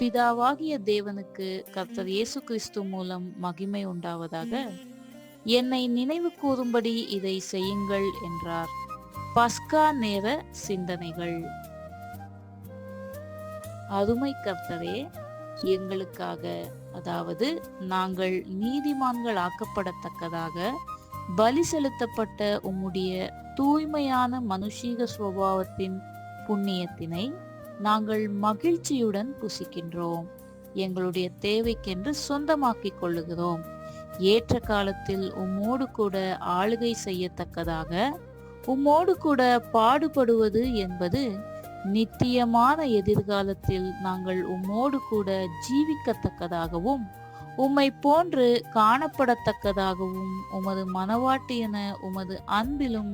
பிதாவாகிய தேவனுக்கு கர்த்தர் இயேசு கிறிஸ்து மூலம் மகிமை உண்டாவதாக என்னை நினைவு கூறும்படி இதை செய்யுங்கள் என்றார். பஸ்கா நேர சிந்தனைகள். அருமை கர்த்தரே எங்களுக்காக அதாவது நாங்கள் நீதிமான்கள் ஆக்கப்படத்தக்கதாக பலி செலுத்தப்பட்ட உம்முடைய தூய்மையான மனுஷீக சுவாவத்தின் புண்ணியத்தினை நாங்கள் மகிழ்ச்சியுடன் புசிக்கின்றோம். எங்களுடைய தேவைக்கென்று சொந்தமாக்கிக் கொள்ளுகிறோம். ஏற்ற காலத்தில் உம்மோடு கூட ஆளுகை செய்யத்தக்கதாக உம்மோடு கூட பாடுபடுவது என்பது நித்தியமான எதிர்காலத்தில் நாங்கள் உம்மோடு கூட ஜீவிக்கத்தக்கதாகவும் உம்மை போன்று காணப்படத்தக்கதாகவும் உமது மனவாட்டி என உமது அன்பிலும்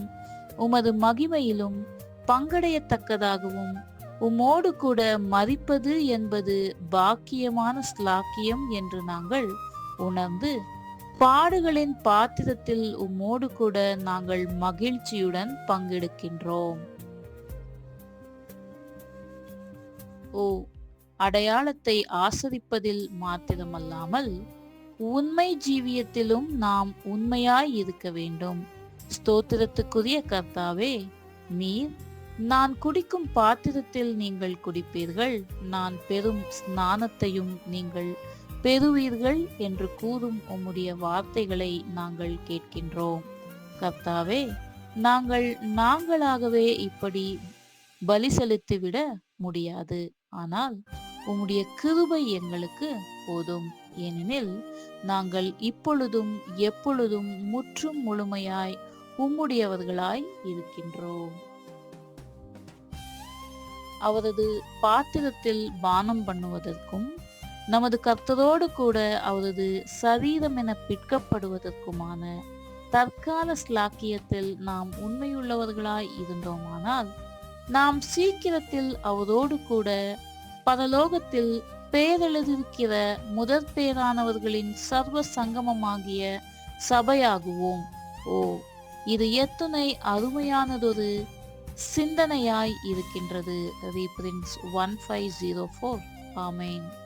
உமது மகிமையிலும் பங்கடையத்தக்கதாகவும் உம்மோடு கூட மறிப்பது என்பது பாக்கியமான ஸ்லாக்கியம் என்று நாங்கள் உணர்ந்து பாடுகளின் பாத்திரத்தில் உம்மோடு கூட நாங்கள் மகிழ்ச்சியுடன் பங்கெடுக்கின்றோம். ஓ அடையாளத்தை ஆசரிப்பதில் மாத்திரமல்லாமல் உண்மை ஜீவியத்திலும் நாம் உண்மையாய் இருக்க வேண்டும். ஸ்தோத்திரத்துக்குரிய கர்த்தாவே நீர் நான் குடிக்கும் பாத்திரத்தில் நீங்கள் குடிப்பீர்கள் நான் பெறும் ஸ்நானத்தையும் நீங்கள் பெறுவீர்கள் என்று கூறும் உம்முடைய வார்த்தைகளை நாங்கள் கேட்கின்றோம். கர்த்தாவே நாங்கள் நாங்களாகவே இப்படி பலி செலுத்திவிட முடியாது. ஆனால் உம்முடைய கிருபை எங்களுக்கு போதும். ஏனெனில் நாங்கள் இப்பொழுதும் எப்பொழுதும் முற்றும் முழுமையாய் உம்முடையவர்களாய் இருக்கின்றோம். அவரது பாத்திரத்தில் பானம் பண்ணுவதற்கும் நமது கர்த்தரோடு கூட அவரது சரீரம் என பிற்கப்படுவதற்குமான தற்கால ஸ்லாக்கியத்தில் நாம் உண்மையுள்ளவர்களாய் இருந்தோமானால் நாம் சீக்கிரத்தில் அவரோடு கூட பரலோகத்தில் பேரெழுதிருக்கிற முதற் பேரானவர்களின் சர்வ சங்கமமாகிய சபையாகுவோம். ஓ இது எத்தனை அருமையானதொரு சிந்தனையாய் இருக்கின்றது. Reference one five zero four. Amen.